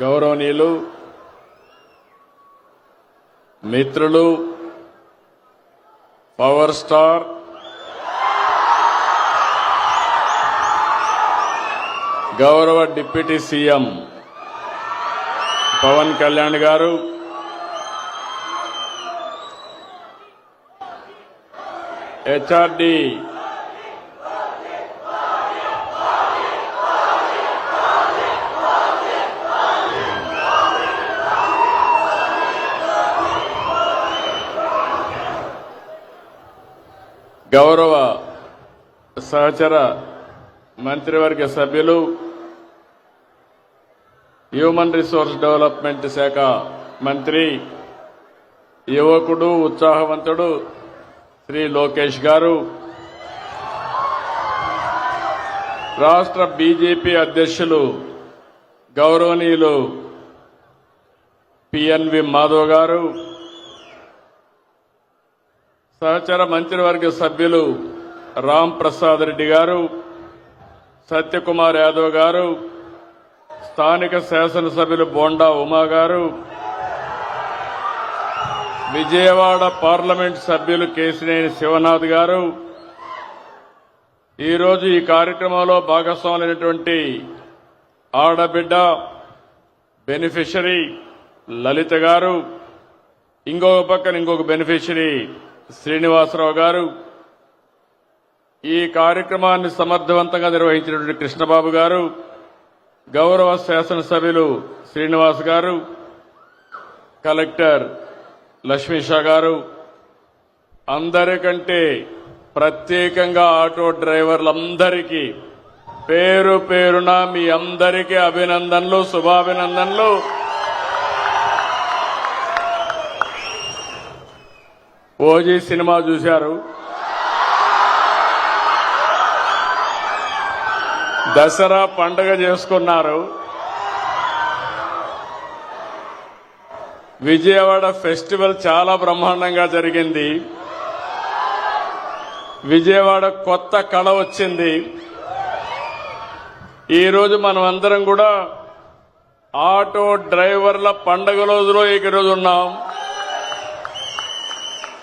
గౌరవనీయులు మిత్రులు power star గౌరవ deputy CM Pawan Kalyan garu HRD గౌరవ సహచర మంత్రివర్గ సభ్యులు హ్యూమన్ రిసోర్స్ డెవలప్మెంట్ శాఖ మంత్రి యువకుడు ఉత్సాహవంతుడు శ్రీ లోకేష్ గారు రాష్ట్ర బీజేపీ అధ్యక్షులు గౌరవనీయులు పిఎన్వి మాధవ్ గారు సహచర మంత్రివర్గ సభ్యులు రామ్ ప్రసాద్ రెడ్డి గారు సత్యకుమార్ యాదవ్ గారు స్థానిక శాసనసభ్యులు బోండా ఉమా గారు విజయవాడ పార్లమెంట్ సభ్యులు కేసినేని శివనాథ్ గారు. ఈరోజు ఈ కార్యక్రమంలో భాగస్వాములైనటువంటి ఆడబిడ్డ బెనిఫిషరీ లలిత గారు ఇంకొక పక్కన ఇంకొక బెనిఫిషరీ శ్రీనివాసరావు గారు ఈ కార్యక్రమాన్ని సమర్థవంతంగా నిర్వహించినటువంటి కృష్ణబాబు గారు గౌరవ శాసనసభ్యులు శ్రీనివాస్ గారు కలెక్టర్ లక్ష్మీషా గారు అందరికంటే ప్రత్యేకంగా ఆటో డ్రైవర్లందరికీ పేరు పేరున మీ అందరికీ అభినందనలు శుభాభినందనలు. ఓజీ సినిమా చూశారు. దసరా పండగ చేసుకున్నారు. విజయవాడ ఫెస్టివల్ చాలా బ్రహ్మాండంగా జరిగింది. విజయవాడ కొత్త కళ వచ్చింది. ఈరోజు మనం అందరం కూడా ఆటో డ్రైవర్ల పండగ రోజులో ఈరోజు ఉన్నాం.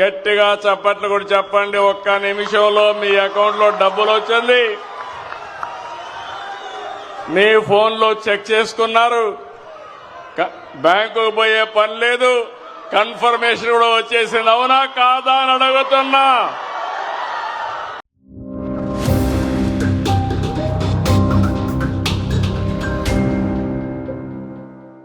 గట్టిగా చప్పట్లు కూడా చెప్పండి ఒక్క నిమిషంలో మీ అకౌంట్లో డబ్బులు వచ్చింది. మీ ఫోన్లో చెక్ చేసుకున్నారు. బ్యాంకుకు పోయే పని లేదు. కన్ఫర్మేషన్ కూడా వచ్చేసింది. అవునా? కాదా అని అడుగుతున్నా.